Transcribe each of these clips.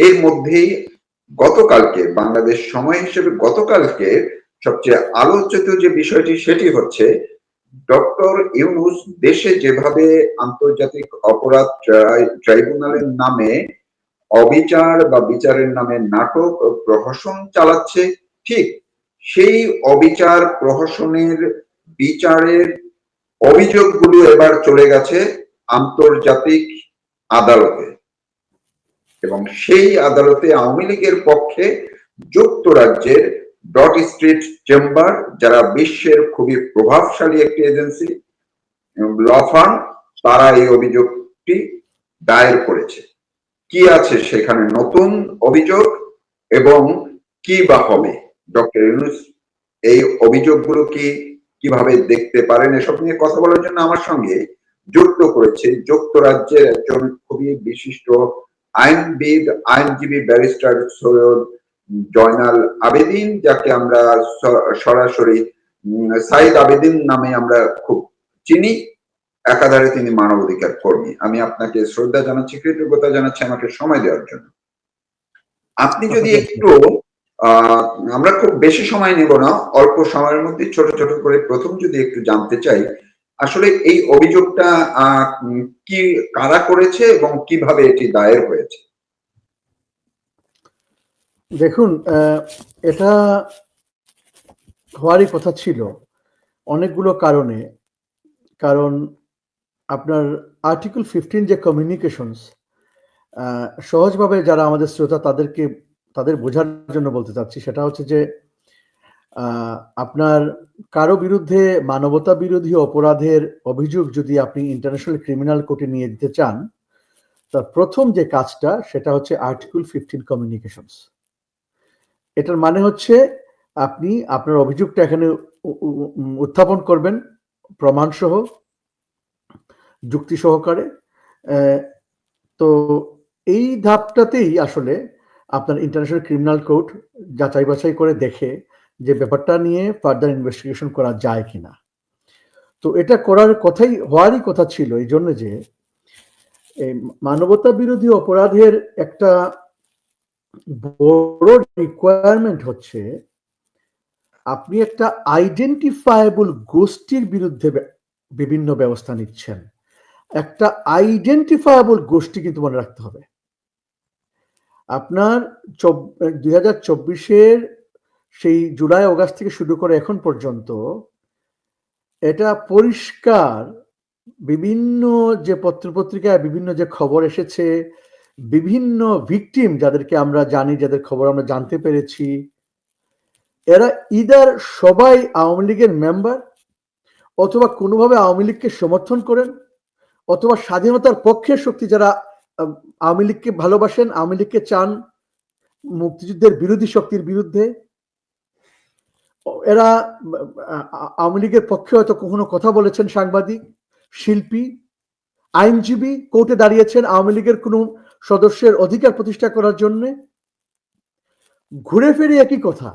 এর মধ্যেই গতকালকে, বাংলাদেশ সময় হিসেবে গতকালকে সবচেয়ে আলোচিত যে বিষয়টি, সেটি হচ্ছে ডক্টর ইউনুস দেশে যেভাবে আন্তর্জাতিক অপরাধ ট্রাই- ট্রাইব্যুনালের নামে অবিচার বা বিচারের নামে নাটক প্রহসন চালাচ্ছে, ঠিক সেই অবিচার প্রহসনের বিচারের অভিযোগগুলো এবার চলে গেছে আন্তর্জাতিক আদালতে। এবং সেই আদালতে আওয়ামী লীগের পক্ষে যুক্তরাজ্যের ডট স্ট্রিট চেম্বার, যারা বিশ্বের খুবই প্রভাবশালী একটি এজেন্সি ল ফার্ম, তারা এই অভিযোগটি দায়ের করেছে। কি আছে সেখানে নতুন অভিযোগ এবং কি বা হবে? ডক্টর ইউনুস, এই অভিযোগগুলো কি কীভাবে দেখতে পারেন? এসব নিয়ে কথা বলার জন্য আমার সঙ্গে যুক্ত করেছে যুক্তরাজ্যের একজন খুবই বিশিষ্ট আইনবিদ আইনজীবী ব্যারিস্টার সৈয়দ জয়নাল আবেদিন যাকে আমরা সরাসরি সাইদ আবেদিন নামে আমরা খুব চিনি। একাধারে তিনি মানবাধিকার কর্মী। আমি আপনাকে শ্রদ্ধা জানাচ্ছি কৃতজ্ঞতা জানাচ্ছি আমাকে সময় দেওয়ার জন্য। আপনি যদি একটু আহ, আমরা খুব বেশি সময় নেব না অল্প সময়ের মধ্যে ছোট ছোট করে প্রথম যদি একটু জানতে চাই আসলে এই অভিযোগটা কি, কারা করেছে এবং কীভাবে এটি দায়ের হয়েছে? দেখুন এটা হওয়ারই কথা ছিল অনেকগুলো কারণে। কারণ আপনার আর্টিকেল ফিফটিন যে কমিউনিকেশনস সহজভাবে যারা আমাদের শ্রোতা তাদেরকে, তাদের বোঝার জন্য বলতে চাচ্ছি, সেটা হচ্ছে যে আপনার কারও বিরুদ্ধে মানবতা বিরোধী অপরাধের অভিযোগ যদি আপনি ইন্টারন্যাশনাল ক্রিমিনাল কোর্টে নিয়ে দিতে চান, তার প্রথম যে কাজটা সেটা হচ্ছে আর্টিকেল ফিফটিন কমিউনিকেশনস এটার মানে হচ্ছে আপনি আপনার অভিযোগটা এখানে উত্থাপন করবেন প্রমাণ সহ যুক্তি সহকারে। তো এই ধাপটাতেই আসলে আপনার ইন্টারন্যাশনাল ক্রিমিনাল কোর্ট যাচাই বাছাই করে দেখে যে ব্যাপারটা নিয়ে ফার্দার ইনভেস্টিগেশন করা যায় কিনা। তো এটা করার কথাই, হওয়ারই কথা ছিল এই জন্য যে মানবতা বিরোধী অপরাধের একটা বড় রিকোয়ারমেন্ট হচ্ছে, আপনি একটা আইডেন্টিফায়েবল গোষ্ঠীর বিরুদ্ধে বিভিন্ন ব্যবস্থা নিচ্ছেন। একটা আইডেন্টিফায়েবল গোষ্ঠী কিন্তু মনে রাখতে হবে। আপনার দুই হাজার চব্বিশের সেই জুলাই অগাস্ট থেকে শুরু করে এখন পর্যন্ত এটা পরিষ্কার বিভিন্ন যে পত্রপত্রিকায় বিভিন্ন যে খবর এসেছে, বিভিন্ন ভিকটিম যাদেরকে আমরা জানি, যাদের খবর আমরা জানতে পেরেছি, এরা ইদার সবাই আওয়ামী লীগের মেম্বার অথবা কোনোভাবে আওয়ামী লীগকে সমর্থন করেন, অথবা স্বাধীনতার পক্ষের শক্তি যারা আওয়ামী লীগকে ভালোবাসেন, আওয়ামী লীগকে চান মুক্তিযুদ্ধের বিরোধী শক্তির বিরুদ্ধে এরা আওয়ামী লীগের পক্ষে হয়তো কখনো কথা বলেছেন সাংবাদিক, শিল্পী, আইনজীবী, কোর্টে দাঁড়িয়েছেন আওয়ামী লীগের কোনো সদস্যের অধিকার প্রতিষ্ঠা করার জন্য। ঘুরে ফিরে একই কথা,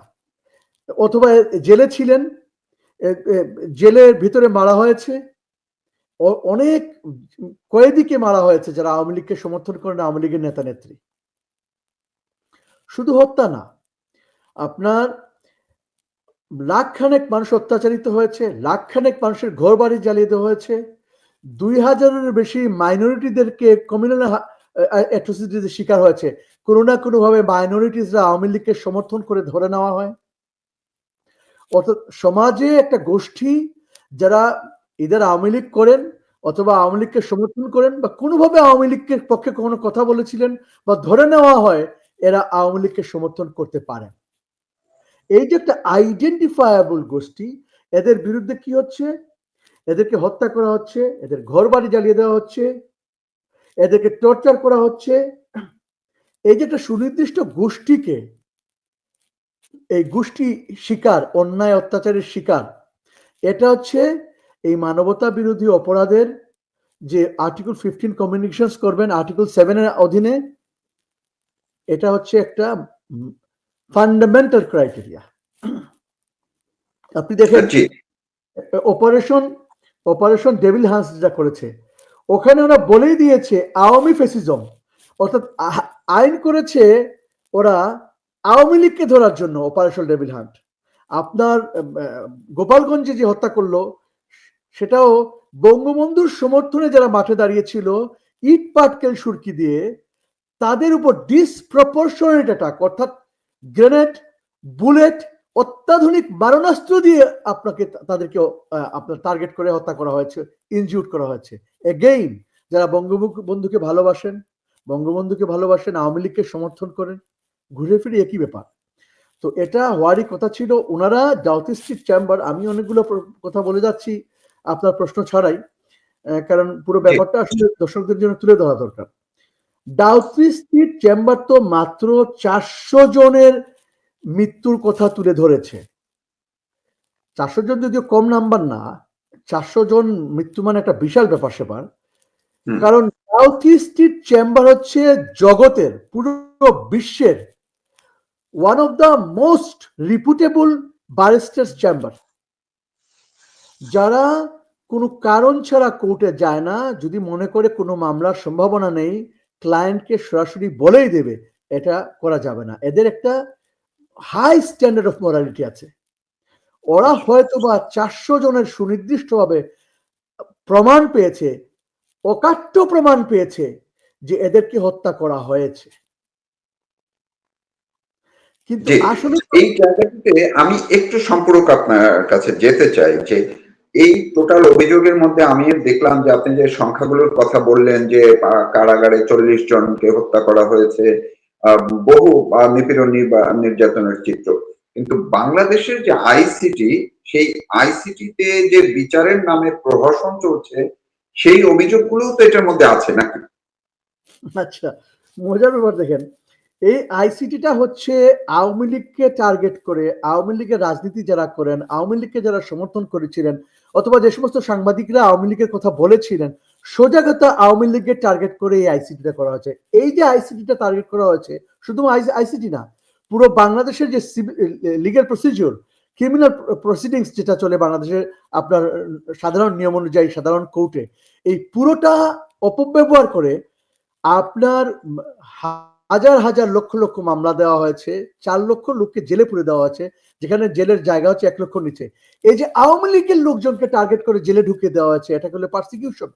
অথবা জেলে ছিলেন জেলের ভিতরে মারা হয়েছে অনেক কয়েদিকে মারা হয়েছে যারা আওয়ামী লীগকে সমর্থন করেন, আওয়ামী লীগের নেতা নেত্রী শুধু হত্যা না, আপনার লাখখানেক মানুষ অত্যাচারিত হয়েছে, লাখখানেক মানুষের ঘর বাড়ি জ্বালিয়ে দেওয়া হয়েছে। দুই হাজারের বেশি মাইনরিটিদেরকে কমিউনাল অ্যাট্রোসিটিতে শিকার হয়েছে। কোনো না কোনোভাবে মাইনরিটিসরা আওয়ামী লীগকে সমর্থন করে ধরে নেওয়া হয়। অর্থাৎ সমাজে একটা গোষ্ঠী যারা এদের আওয়ামী লীগ করেন অথবা আওয়ামী লীগকে সমর্থন করেন বা কোনোভাবে আওয়ামী লীগের পক্ষে কোনো কথা বলেছিলেন বা ধরে নেওয়া হয়, এরা আওয়ামী লীগকে সমর্থন করতে পারেন এই যে একটা আইডেন্টিফায়াবল গোষ্ঠী, এদের বিরুদ্ধে কি হচ্ছে? এদেরকে হত্যা করা হচ্ছে, এদের ঘর বাড়ি জ্বালিয়ে দেওয়া হচ্ছে, এদেরকে টর্চার করা হচ্ছে। এই যে একটা সুনির্দিষ্ট গোষ্ঠীকে, এই গোষ্ঠী শিকার, অন্যায়, অত্যাচারের শিকার, এটা হচ্ছে এই মানবতা বিরোধী অপরাধের যে আর্টিকেল ফিফটিন কমিউনিকেশন করবেন আর্টিকেল সেভেনের অধীনে, এটা হচ্ছে একটা ফান্ডামেন্টাল ক্রাইটেরিয়া আপনি দেখেন অপারেশন অপারেশন ডেভিল হান্স যা করেছে ওখানে ওরা বলেই দিয়েছে আওয়ামী ফেসিজম অর্থাৎ আইন করেছে ওরা আওয়ামী লীগকে ধরার জন্য অপারেশন ডেভিল হান্ট আপনার গোপালগঞ্জে যে হত্যা করল সেটাও বঙ্গবন্ধুর সমর্থনে যারা মাঠে দাঁড়িয়েছিল ইট পাটকেল সুরকি দিয়ে তাদের উপর ডিসপ্রপোর্শনেট অ্যাটাক অর্থাৎ গ্রেনেড বুলেট অত্যাধুনিক মারণাস্ত্র দিয়ে আপনাকে তাদেরকে আপনার টার্গেট করে হত্যা করা হয়েছে ইনজিউট করা হয়েছে। এগেইন যারা বঙ্গবন্ধুকে ভালোবাসেন বঙ্গবন্ধুকে ভালোবাসেন আওয়ামী লীগকে সমর্থন করেন ঘুরে ফিরে একই ব্যাপার। তো এটা হওয়ারই কথা ছিল। ওনারা ডাউথি স্ট্রিট চেম্বার আমি অনেকগুলো কথা বলে যাচ্ছি আপনার প্রশ্ন ছাড়াই কারণ পুরো ব্যাপারটা আসলে দর্শকদের জন্য তুলে ধরা দরকার। ডাউথি স্ট্রিট চেম্বার তো মাত্র চারশো জনের মৃত্যুর কথা তুলে ধরেছে। চারশো জন যদিও কম নাম্বার না চারশো জন মৃত্যু মানে একটা বিশাল ব্যাপার সেবার। কারণ সাউথ স্ট্রিট চেম্বার হচ্ছে জগতের পুরো বিশ্বের one of the most reputable barristers chamber যারা কোনো কারণ ছাড়া কোর্টে যায় না যদি মনে করে কোনো মামলার সম্ভাবনা নেই ক্লায়েন্টকে সরাসরি বলেই দেবে এটা করা যাবে না। এদের একটা হাই স্ট্যান্ডার্ড অফ মোরালিটি আছে। ওরা হয়তো বা চারশো জনের সুনির্দিষ্টভাবে প্রমাণ পেয়েছে অকাট্য প্রমাণ পেয়েছে যে এদেরকে হত্যা করা হয়েছে। কিন্তু আসলে এই জায়গাটিতে আমি একটু সম্পূরক আপনার কাছে যেতে চাই যে এই টোটাল অভিযোগের মধ্যে আমি দেখলাম যে আপনি যে সংখ্যাগুলোর কথা বললেন যে কারাগারে চল্লিশ জনকে হত্যা করা হয়েছে বহু নিপীড়ন নির্যাতনের চিত্র। কিন্তু বাংলাদেশের যে আইসিটি, সেই আইসিটিতে যে বিচারের নামে প্রহসন চলছে, সেই অভিযোগগুলো তো এটার মধ্যে আছে নাকি? আচ্ছা মজার ব্যাপার দেখেন, এই আইসিটিটা হচ্ছে আওয়ামী লীগকে টার্গেট করে, আওয়ামী লীগের রাজনীতি যারা করেন, আওয়ামী লীগকে যারা সমর্থন করেছিলেন অথবা যে সমস্ত সাংবাদিকরা আওয়ামী লীগের কথা বলেছিলেন, সোজা কথা আওয়ামী লীগের টার্গেট করে এই আইসিটিটা করা হয়েছে। এই যে আইসিটিটা টার্গেট করা হয়েছে, শুধু আইসিটি না, পুরো বাংলাদেশের যে লিগেল প্রসিজিওর ক্রিমিনাল প্রসিডিংস যেটা চলে বাংলাদেশের আপনার সাধারণ নিয়ম অনুযায়ী, সাধারণ কোর্টে এই পুরোটা অপব্যবহার করে আপনার হাজার হাজার লক্ষ লক্ষ মামলা দেওয়া হয়েছে, চার লক্ষ লোককে জেলে পুরে দেওয়া হয়েছে, যেখানে জেলের জায়গা হচ্ছে এক লক্ষ নিচে। এই যে আওয়ামী লীগের লোকজনকে টার্গেট করে জেলে ঢুকে দেওয়া হয়েছে, এটা করলে পার্সিকিউশন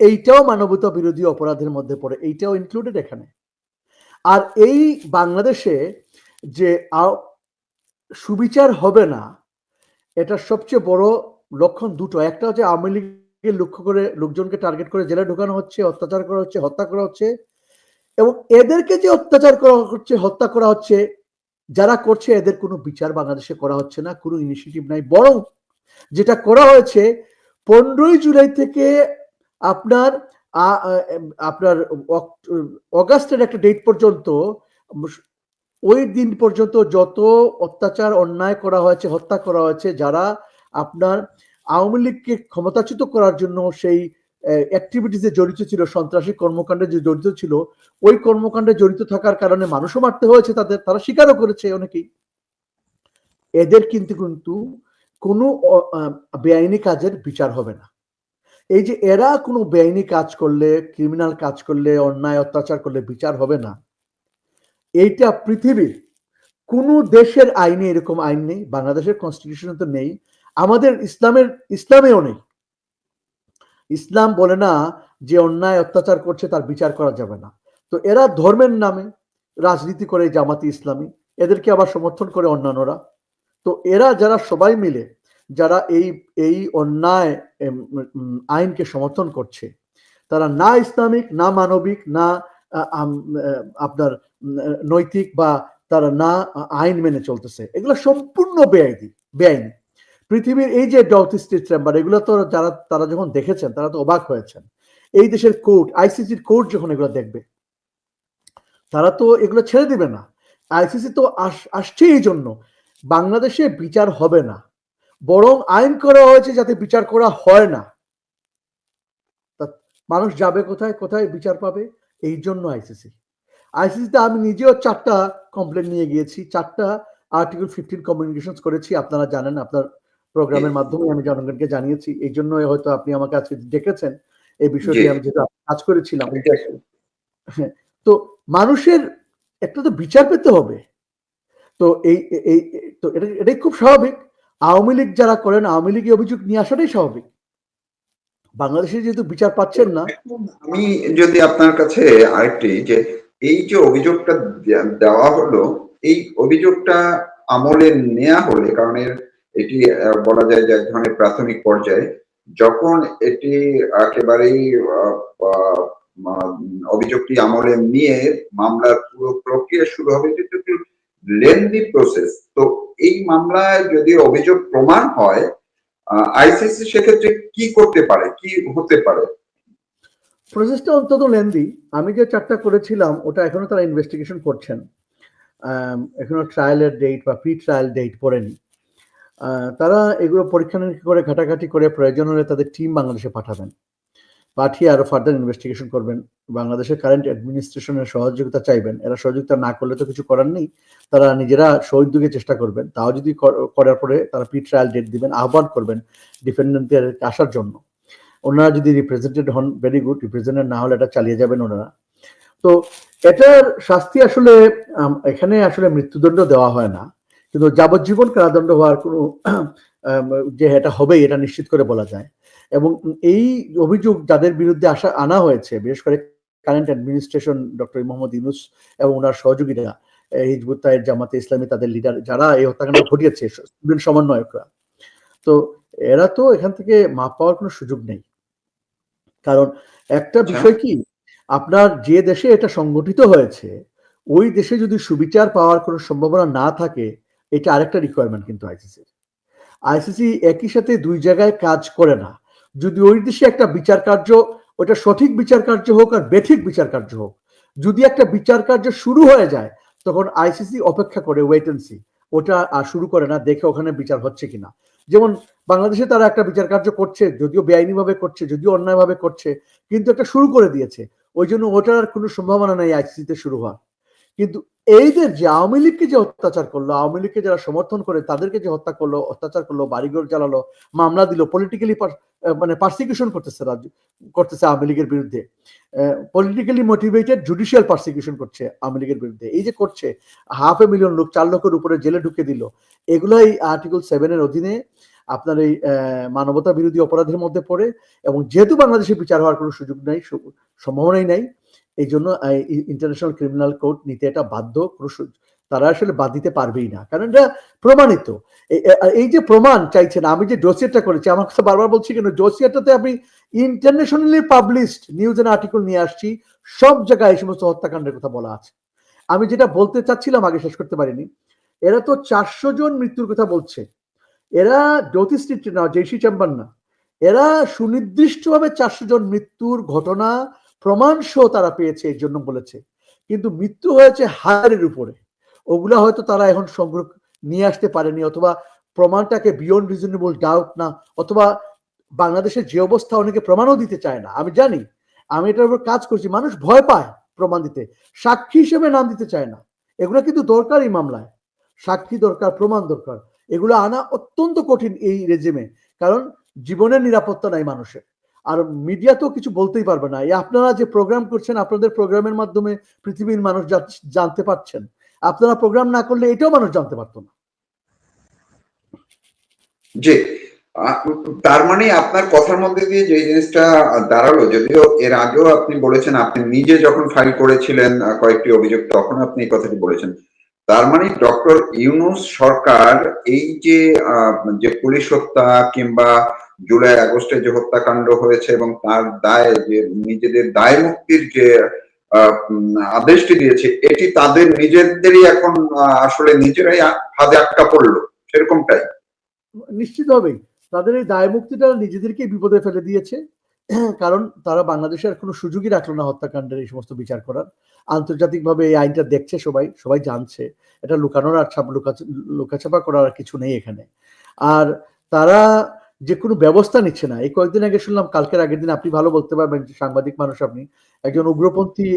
এইটাও মানবতা বিরোধী অপরাধের মধ্যে পড়ে, এইটাও ইনক্লুডেড এখানে। আর এই বাংলাদেশে যে সুবিচার হবে না, এটার সবচেয়ে বড় লক্ষণ দুটো। একটা হচ্ছে আওয়ামী লীগের লক্ষ্য করে লোকজনকে টার্গেট করে জেলে ঢোকানো হচ্ছে, অত্যাচার করা হচ্ছে, হত্যা করা হচ্ছে এবং এদেরকে যে অত্যাচার করা হচ্ছে, হত্যা করা হচ্ছে, যারা করছে এদের কোনো বিচার বাংলাদেশে করা হচ্ছে না, কোনো ইনিশিয়েটিভ নাই। বরং যেটা করা হয়েছে, পনেরোই জুলাই থেকে আপনার আপনার অগাস্টের একটা ডেট পর্যন্ত ওই দিন পর্যন্ত যত অত্যাচার, অন্যায় করা হয়েছে, হত্যা করা হয়েছে, যারা আপনার আওয়ামী লীগকে ক্ষমতাচ্যুত করার জন্য সেই অ্যাক্টিভিটিসে জড়িত ছিল, সন্ত্রাসী কর্মকাণ্ডে যে জড়িত ছিল, ওই কর্মকাণ্ডে জড়িত থাকার কারণে মানুষও মারতে হয়েছে তাদের, তারা স্বীকারও করেছে অনেকেই। এদের কিন্তু কিন্তু কোনো বেআইনি কাজের বিচার হবে না। এই যে এরা কোনো বেআইনি কাজ করলে ক্রিমিনাল কাজ করলে, অন্যায়, অত্যাচার করলে বিচার হবে না, এইটা পৃথিবীর কোন দেশের আইনে এরকম আইন নেই, বাংলাদেশের কনস্টিটিউশনে তো নেই, আমাদের ইসলামের, ইসলামেও নেই। ইসলাম বলে না যে অন্যায় অত্যাচার করছে তার বিচার করা যাবে না। তো এরা ধর্মের নামে রাজনীতি করে জামাতি ইসলামী, এদেরকে আবার সমর্থন করে অন্যান্যরা। তো এরা যারা সবাই মিলে, যারা এই এই অন্যায় আইনকে সমর্থন করছে, তারা না ইসলামিক, না মানবিক, না আপনার নৈতিক বা তারা না আইন মেনে চলতেছে। এগুলো সম্পূর্ণ বেআইনি বেআইনি। পৃথিবীর এই যে ডাউথ স্টেট চেম্বার এগুলো তো যারা, তারা যখন দেখেছেন, তারা তো অবাক হয়েছেন। এই দেশের কোর্ট আইসিসির কোর্ট যখন এগুলো দেখবে, তারা তো এগুলো ছেড়ে দিবে না। আইসিসি তো আস- আসছে এই জন্য। বাংলাদেশে বিচার হবে না। বরং আইন করা হয়েছে যাতে বিচার করা হয় না। মানুষ যাবে কোথায় কোথায় বিচার পাবে? এই জন্য আইসিসি আইসিসিতে আমি নিজেও চারটা কমপ্লেন নিয়ে গিয়েছি, চারটা আর্টিকেল ফিফটিন কমিউনিকেশন করেছি। আপনারা জানেন, আপনার প্রোগ্রামের মাধ্যমে আমি জনগণকে জানিয়েছি। এই জন্য হয়তো আপনি আমাকে আজকে ডেকেছেন। এই বিষয়টি আমি যেহেতু কাজ করেছিলাম তো মানুষের একটা তো বিচার পেতে হবে। তো এই এই তো এটা এটাই খুব স্বাভাবিক। আওয়ামী লীগ যারা করেন আওয়ামী লীগের অভিযোগ নিয়ে আসাটাই স্বাভাবিক। বাংলাদেশে যেহেতু বিচার পাচ্ছেন না আমি যদি আপনার কাছে আরেকটি যে এই যে অভিযোগটা দেওয়া হলো এই অভিযোগটা আমলে নেওয়া হলে কারণ এর এটি বলা যায় যে এক ধরনের প্রাথমিক পর্যায়ে। যখন এটি একেবারেই অভিযোগটি আমলে নিয়ে মামলার পুরো প্রক্রিয়া শুরু হবে একটু লেন্দি প্রসেস তো এই মামলায় যদি অভিযোগ প্রমাণ হয় আইসিসি সেক্ষেত্রে কি করতে পারে? কি হতে পারে? প্রসেসটা অন্তত লেন্দি আমি যে চারটা করেছিলাম, ওটা এখনও তারা ইনভেস্টিগেশন করছেন। এখনও ট্রায়ালের ডেট বা প্রি ট্রায়াল ডেট পড়েনি। তারা এগুলো পরীক্ষা নিরীক্ষা করে ঘাটাঘাটি করে প্রয়োজন হলে তাদের টিম বাংলাদেশে পাঠাবেন। পাঠিয়ে আরও ফার্দার ইনভেস্টিগেশন করবেন। বাংলাদেশের কারেন্ট অ্যাডমিনিস্ট্রেশনের সহযোগিতা চাইবেন। এরা সহযোগিতা না করলে তো কিছু করার নেই। তারা নিজেরা সহযোগে চেষ্টা করবেন। তাও যদি করার পরে তারা প্রি ট্রায়াল ডেট দিবেন, আহ্বান করবেন ডিফেন্ডেন্টের আসার জন্য। ওনারা যদি রিপ্রেজেন্টেড হন ভেরি গুড রিপ্রেজেন্টেড না হলে এটা চালিয়ে যাবেন ওনারা। তো এটার শাস্তি আসলে এখানে আসলে মৃত্যুদণ্ড দেওয়া হয় না। কিন্তু যাবজ্জীবন কারাদণ্ড হওয়ার কোনো যে এটা হবেই এটা নিশ্চিত করে বলা যায়। এবং এই অভিযোগ যাদের বিরুদ্ধে আসা আনা হয়েছে বিশেষ করে current administration doctor Mohammad Yunus এবং ওনার সহযোগীরা হিজবুত তাহের জামাতে ইসলামী তাদের লিডার যারা এই হত্যাকাণ্ড ঘটিয়েছে স্টুডেন্ট সমন্বয়করা। তো এরা তো এখান থেকে মাপ পাওয়ার কোনো সুযোগ নেই। কারণ একটা আচ্ছা। বিষয় কি আপনার যে দেশে এটা সংগঠিত হয়েছে ওই দেশে যদি সুবিচার পাওয়ার কোনো সম্ভাবনা না থাকে এটা আরেকটা রিকোয়ারমেন্ট কিন্তু আইসিসির আইসিসি একই সাথে দুই জায়গায় কাজ করে না। যদি ওই দেশে একটা বিচার কার্য, ওটা সঠিক বিচার কার্য হোক আর বেঠিক বিচার কার্য হোক, যদি একটা বিচার কার্য শুরু হয়ে যায়, তখন আইসিসি অপেক্ষা করে ওয়েটেন্সি ওটা আর শুরু করে না, দেখে ওখানে বিচার হচ্ছে কিনা। যেমন বাংলাদেশে তারা একটা বিচার কার্য করছে, যদিও বেআইনি ভাবে করছে, যদিও অন্যায় ভাবে করছে, কিন্তু একটা শুরু করে দিয়েছে। ওই জন্য ওটার আর কোনো সম্ভাবনা নেই আইসিসিতে শুরু হওয়ার। কিন্তু এইদের যে আওয়ামী লীগকে যে অত্যাচার করল, আওয়ামী লীগকে যারা সমর্থন করে, তাদেরকে যে হত্যা করল, অত্যাচার করল, বাড়িঘর জ্বালালো, মামলা দিল পলিটিক্যালি মানে পারসিকিউশন করতেছে রাজ্য, করতেছে আওয়ামী লীগের বিরুদ্ধে পলিটিক্যালি মোটিভেটেড জুডিশিয়াল পারসিকিউশন করছে আওয়ামী লীগের বিরুদ্ধে। এই যে করছে হাফ এ মিলিয়ন লোক চার লক্ষের উপরে জেলে ঢুকে দিল। এগুলাই আর্টিকেল সেভেনের অধীনে আপনার এই মানবতা বিরোধী অপরাধের মধ্যে পড়ে এবং যেহেতু বাংলাদেশে বিচার হওয়ার কোনো সুযোগ নাই সম্ভাবনাই নাই এই জন্য ইন্টারন্যাশনাল ক্রিমিনাল কোর্ট নিতে এটা বাধ্য তারা আসলে বাদ দিতে পারবেই না। কারণ এটা প্রমাণিত। এই যে প্রমাণ চাইছেন, আমি যে ডোসিয়ারটা করেছি আমার কথা বারবার বলছি কেন ডোসিয়ারটাতে আমি internationally published news and article নিয়ে আসছি, সব জায়গায় এই সমস্ত হত্যাকাণ্ডের কথা বলা আছে। আমি যেটা বলতে চাচ্ছিলাম, আগে শেষ করতে পারিনি, এরা তো চারশো জন মৃত্যুর কথা বলছে। এরা জ্যোতিষ না জেসি চেম্বার না। এরা সুনির্দিষ্টভাবে চারশো জন মৃত্যুর ঘটনা প্রমাণ সহ তারা পেয়েছে এর জন্য বলেছে। কিন্তু মৃত্যু হয়েছে হারের উপরে। ওগুলা হয়তো তারা এখন সংগ্রহ নিয়ে আসতে পারেনি অথবা প্রমাণটাকে বিয়ন্ড রিজনেবল ডাউট না, অথবা বাংলাদেশের যে অবস্থা অনেকে প্রমাণও দিতে চায় না। আমি জানি, আমি এটার উপর কাজ করছি, মানুষ ভয় পায় প্রমাণ দিতে। সাক্ষী হিসেবে নাম দিতে চায় না। এগুলো কিন্তু দরকার এই মামলায়। সাক্ষী দরকার, প্রমাণ দরকার। এগুলো আনা অত্যন্ত কঠিন এই রেজিমে কারণ জীবনের নিরাপত্তা নাই মানুষের। আর মিডিয়া তো কিছু বলতেই পারবে না। আপনারা যে প্রোগ্রাম করছেন, আপনাদের প্রোগ্রামের মাধ্যমে পৃথিবীর মানুষ জানতে পারছেন। আপনারা প্রোগ্রাম না করলে এটাও মানুষ জানতে পারতো না। যে তার মানে আপনার কথার মধ্যে দিয়ে যে জিনিসটা দাঁড়াল, যদিও এর আগেও আপনি বলেছেন, আপনি নিজে যখন ফাইল করেছিলেন কয়েকটি অভিযোগ, তখন আপনি এই কথাটি বলেছেন। তার মানে ডক্টর ইউনুস সরকার এই যে যে পুলিশ হত্যা কিংবা জুলাই, আগস্টে যে হত্যাকাণ্ড হয়েছে এবং তার দায় যে নিজেদের দায় মুক্তির যে আদেশটি দিয়েছে, এটি তাদের নিজেদেরই এখন আসলে নিজেরাই হাতে আটকা পড়ল। সেরকমটাই। নিশ্চিত হবেই তাদের এই দায় মুক্তিটা নিজেদেরকেই বিপদে ফেলে দিয়েছে। কারণ তারা বাংলাদেশে আর কোনো সুযোগই রাখল না হত্যাকাণ্ডের এই সমস্ত বিচার করার। আন্তর্জাতিকভাবে এই আইনটা দেখছে সবাই সবাই জানছে। এটা লুকানোর আর ছাপ করার আর কিছু নেই এখানে। আর তারা যে কোনো ব্যবস্থা নিচ্ছে না। এই কয়েকদিন আগে শুনলাম কালকের আগের দিন আপনি ভালো বলতে পারবেন যে সাংবাদিক মানুষ আপনি একজন উগ্রপন্থী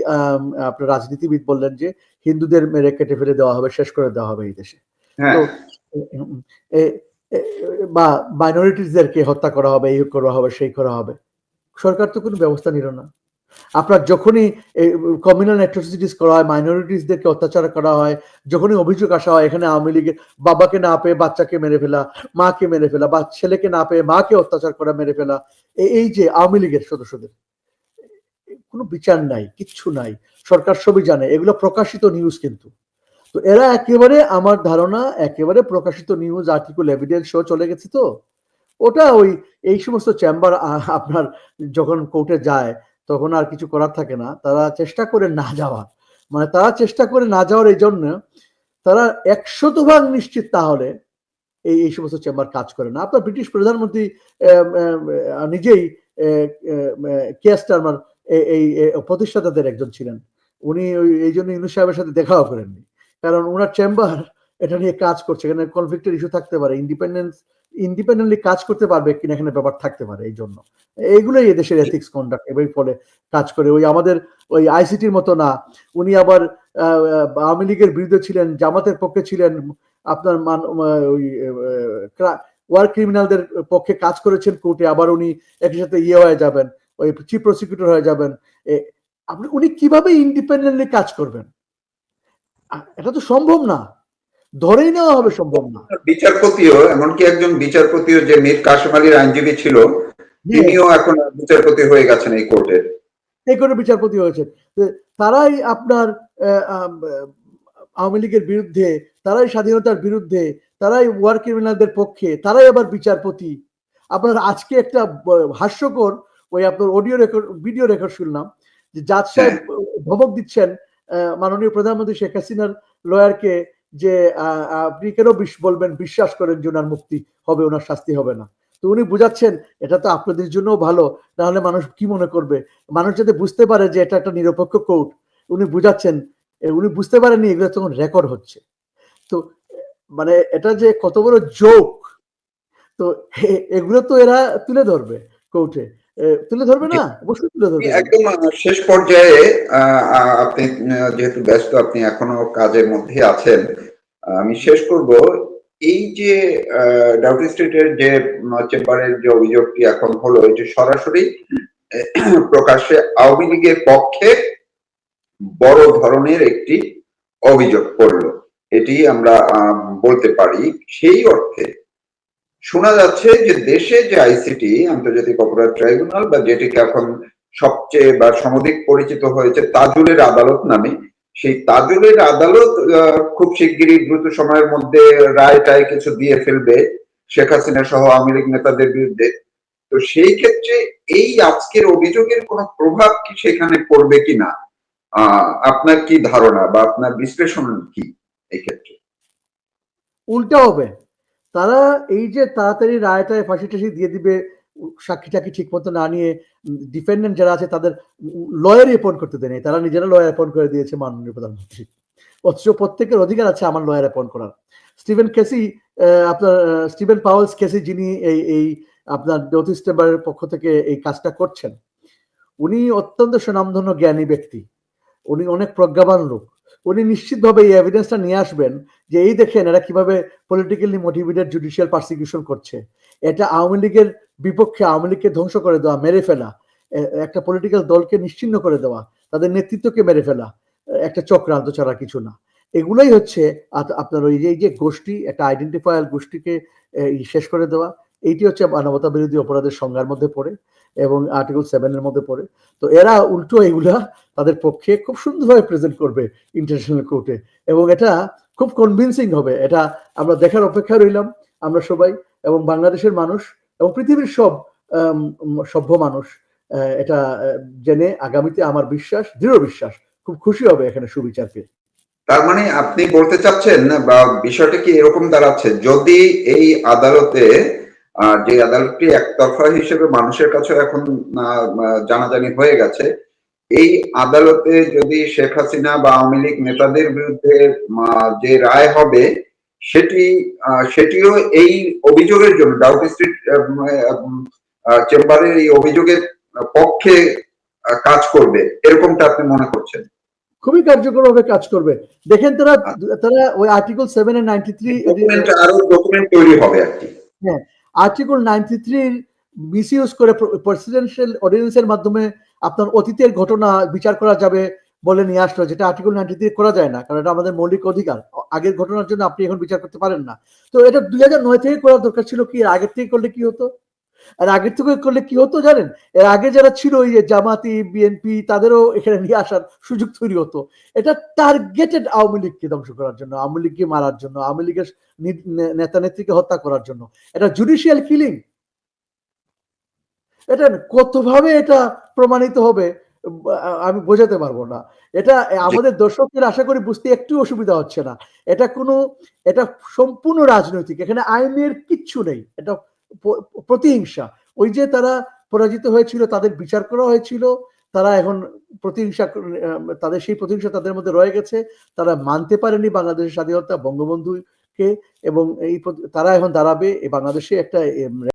আপনার রাজনীতিবিদ বললেন যে হিন্দুদের মেরে কেটে ফেলে দেওয়া হবে শেষ করে দেওয়া হবে এই দেশে। হ্যাঁ। তো বা মাইনরিটিসদেরকে হত্যা করা হবে এই করা হবে সেই করা হবে। সরকার তো কোনো ব্যবস্থা নিল না। আপনার যখনই কমিউনাল অ্যাট্রোসিটিস করা হয় মাইনরিটিসদেরকে অত্যাচার করা হয়, যখনই অভিযোগ আসা হয়, এখানে আওয়ামী লীগের বাবাকে না পেয়ে বাচ্চাকে মেরে ফেলা, মাকে মেরে ফেলা, বা ছেলেকে না পেয়ে মাকে অত্যাচার করা মেরে ফেলা এই যে আওয়ামী লীগের সদস্যদের, কোনো বিচার নাই, কিচ্ছু নাই, সরকার সবই জানে, এগুলো প্রকাশিত নিউজ কিন্তু। তো এরা একেবারে, আমার ধারণা, একেবারে প্রকাশিত নিউজ আর্টিকেল এভিডেন্স শো চলে গেছে তো। ওটা ওই, এই সমস্ত চেম্বার আপনার যখন কোর্টে যায় তখন আর কিছু করার থাকে না। তারা চেষ্টা করে না যাওয়ার। মানে তারা চেষ্টা করে না যাওয়ার এই জন্য তারা একশত ভাগ নিশ্চিত তাহলে এই এই সমস্ত চেম্বার কাজ করে না। আপনার ব্রিটিশ প্রধানমন্ত্রী নিজেই কেয়ার স্টারমার এই- প্রতিষ্ঠাতাদের একজন ছিলেন। উনি এই জন্য ইউনুস সাহেবের সাথে দেখাও করেননি। কারণ ওনার চেম্বার এটা নিয়ে কাজ করছে। এখানে কনফ্লিক্টের ইস্যু থাকতে পারে। ইন্ডিপেন্ডেন্স ইন্ডিপেন্ডেন্টলি কাজ করতে পারবে কিনা এখানে ব্যাপার থাকতে পারে এই জন্য। এইগুলোই এদেশের এথিক্স কন্ডাক্ট এবার ফলে কাজ করে। ওই আমাদের ওই আইসিটির মতো না। উনি আবার আওয়ামী লীগের বিরুদ্ধে ছিলেন, জামাতের পক্ষে ছিলেন, আপনার মান ওই ওয়ার ক্রিমিনালদের পক্ষে কাজ করেছেন কোর্টে। আবার উনি একই সাথে ইয়ে হয়ে যাবেন, ওই চিফ প্রসিকিউটর হয়ে যাবেন। আপনি, উনি কীভাবে ইন্ডিপেন্ডেন্টলি কাজ করবেন? এটা তো সম্ভব না। ধরেই নেওয়া হবে সম্ভব না। বিচারপতিও এমনকি একজন বিচারপতিও যে মীর কাসিম আলীর আইনজীবী ছিল তিনিও এখন বিচারপতি হয়ে গেছেন এই কোর্টের এই করে বিচারপতি হয়েছেন। তারাই আপনার আওয়ামী লীগের বিরুদ্ধে তারাই স্বাধীনতার বিরুদ্ধে তারাই ওয়ার ক্রিমিনালদের পক্ষে তারাই আবার বিচারপতি। আপনার আজকে একটা হাস্যকর ওই আপনার অডিও রেকর্ড ভিডিও রেকর্ড শুনলাম যে জাজ সাহেব ধমক দিচ্ছেন মাননীয় প্রধানমন্ত্রী শেখ হাসিনার লয়ারকে যে আপনি কেন বিশ- বলবেন বিশ্বাস করেন যে ওনার মুক্তি হবে ওনার শাস্তি হবে না? তো উনি বুঝাচ্ছেন এটা তো আপনাদের জন্য ভালো তাহলে মানুষ কি মনে করবে? মানুষ যাতে বুঝতে পারে যে এটা একটা নিরপেক্ষ কোর্ট উনি বুঝাচ্ছেন উনি বুঝতে পারেননি এগুলো তখন রেকর্ড হচ্ছে। তো মানে এটা যে কত বড় জোক তো এগুলো তো এরা তুলে ধরবে কোর্টে। তুলে ধরবে না? অবশ্যই তুলে ধরবে। একদম শেষ পর্যায়ে আপনি যেহেতু ব্যস্ত আপনি এখনও কাজের মধ্যে আছেন আমি শেষ করব। এই যে ডাউটি স্ট্রিটের যে চেম্বারের যে অভিযোগটি এখন হলো, এটি সরাসরি, প্রকাশ্যে আওয়ামী লীগের পক্ষে বড় ধরনের একটি অভিযোগ করল। এটি আমরা বলতে পারি সেই অর্থে শোনা যাচ্ছে যে দেশে যে আইসিটি আন্তর্জাতিক অপরাধ ট্রাইব্যুনাল, বা যেটিকে এখন সবচেয়ে বা সমধিক পরিচিত হয়েছে তাজুলের আদালত নামে সেই তাজুলের আদালত খুব শিগগিরই দ্রুত সময়ের মধ্যে রায় টায় কিছু দিয়ে ফেলবে শেখ হাসিনা সহ আওয়ামী লীগ নেতাদের বিরুদ্ধে। তো সেই ক্ষেত্রে এই আজকের অভিযোগের কোন প্রভাব কি সেখানে পড়বে কিনা? আপনার কি ধারণা বা আপনার বিশ্লেষণ কি এই ক্ষেত্রে? উল্টা হবে। তারা এই যে তাড়াতাড়ি রায়টায় ফাঁসি টাসি দিয়ে দিবে সাক্ষী টাক্ষী ঠিক মতো না নিয়ে ডিফেন্ডেন্ট যারা আছে তাদের লয়ার অ্যাপয়েন্ট করতে দেয়নি। তারা নিজেরা লয়ার অ্যাপয়েন্ট করে দিয়েছে মাননীয় প্রধানমন্ত্রী। অথচ প্রত্যেকের অধিকার আছে আমার লয়ার অ্যাপয়েন্ট করার। স্টিভেন কেসি আপনার স্টিভেন পাওয়েলস কেসি যিনি এই এই আপনার নর্থ পক্ষ থেকে এই কাজটা করছেন, উনি অত্যন্ত সুনামধন্য জ্ঞানী ব্যক্তি। উনি অনেক প্রজ্ঞাবান লোক। উনি নিশ্চিতভাবে এই এভিডেন্সটা নিয়ে আসবেন যে, এই দেখেন এরা কীভাবে পলিটিক্যালি মোটিভেটেড জুডিশিয়াল পারসিকিউশন করছে। এটা আওয়ামী লীগের বিপক্ষে আওয়ামী লীগকে ধ্বংস করে দেওয়া, মেরে ফেলা একটা পলিটিক্যাল দলকে নিশ্চিন্ন করে দেওয়া, তাদের নেতৃত্বকে মেরে ফেলা, একটা চক্রান্ত ছাড়া কিছু না। এগুলোই হচ্ছে আপনার ওই যে, এই যে গোষ্ঠী, একটা আইডেন্টিফায়ার গোষ্ঠীকে শেষ করে দেওয়া, এইটি হচ্ছে মানবতা বিরোধী অপরাধের সংজ্ঞার মধ্যে পড়ে এবং আর্টিকেল সেভেনের মধ্যে পড়ে। তো এরা উল্টো এগুলা তাদের পক্ষে খুব সুন্দরভাবে প্রেজেন্ট করবে ইন্টারন্যাশনাল কোর্টে এবং এটা খুব কনভিনসিং হবে। এটা আমরা দেখার অপেক্ষা রইলাম, আমরা সবাই এবং বাংলাদেশের মানুষ এবং পৃথিবীর সব সভ্য মানুষ এটা জেনে আগামীতে আমার বিশ্বাস, দৃঢ় বিশ্বাস, খুব খুশি হবে এখানে সুবিচার পেয়ে তার মানে আপনি বলতে চাচ্ছেন বা বিষয়টা কি এরকম দাঁড়াচ্ছে? যদি এই আদালতে যে আদালতটি একতরফা হিসেবে মানুষের কাছে এখন জানাজানি হয়ে গেছে, এই আদালতে যদি শেখ হাসিনা বা আওয়ামী লীগ নেতাদের বিরুদ্ধে যে রায় হবে সেটি সেটিও এই অভিযোগের জন্য ডাউটি স্ট্রিট চেম্বারের এই অভিযোগের পক্ষে কাজ করবে এরকমটা আপনি মনে করছেন? খুবই কার্যকরভাবে কাজ করবে। দেখেন তারা তারা ওই আর্টিকেল সেভেন এর নাইনটি থ্রি আরও ডকুমেন্ট তৈরি হবে আর কি। হ্যাঁ আর্টিকেল নাইনটি থ্রির করে প্রেসিডেন্সিয়াল অর্ডিন্যান্সের মাধ্যমে আপনার অতীতের ঘটনা বিচার করা যাবে বলে নিয়ে আসলো, যেটা আর্টিকেল নাইনটি দিয়ে করা যায় না, কারণ এটা আমাদের মৌলিক অধিকার। আগের ঘটনার জন্য আপনি এখন বিচার করতে পারেন না। তো এটা দুই হাজার নয় থেকে করার দরকার ছিল কি? আগের থেকে করলে কি হতো? আর আগের থেকে করলে কি হতো জানেন? এর আগে যারা ছিল ওই যে জামাতি বিএনপি তাদেরও এখানে নিয়ে আসার সুযোগ তৈরি হতো। এটা টার্গেটেড আওয়ামী লীগকে ধ্বংস করার জন্য, আওয়ামী লীগকে মারার জন্য, আওয়ামী লীগের নেতা নেত্রীকে হত্যা করার জন্য। এটা জুডিশিয়াল কিলিং এটা কতভাবে এটা প্রমাণিত হবে? আমি বোঝাতে পারব না। এটা আমাদের দর্শকদের আশা করি বুঝতে একটু অসুবিধা হচ্ছে না। এটা কোনো এটা সম্পূর্ণ রাজনৈতিক। এখানে আইনের কিচ্ছু নেই। এটা প্রতিহিংসা। ওই যে তারা পরাজিত হয়েছিল তাদের বিচার করা হয়েছিল তারা এখন প্রতিহিংসা তাদের সেই প্রতিহিংসা তাদের মধ্যে রয়ে গেছে। তারা মানতে পারেনি বাংলাদেশের স্বাধীনতা বঙ্গবন্ধুকে এবং এই তারা এখন দাঁড়াবে। এই বাংলাদেশে একটা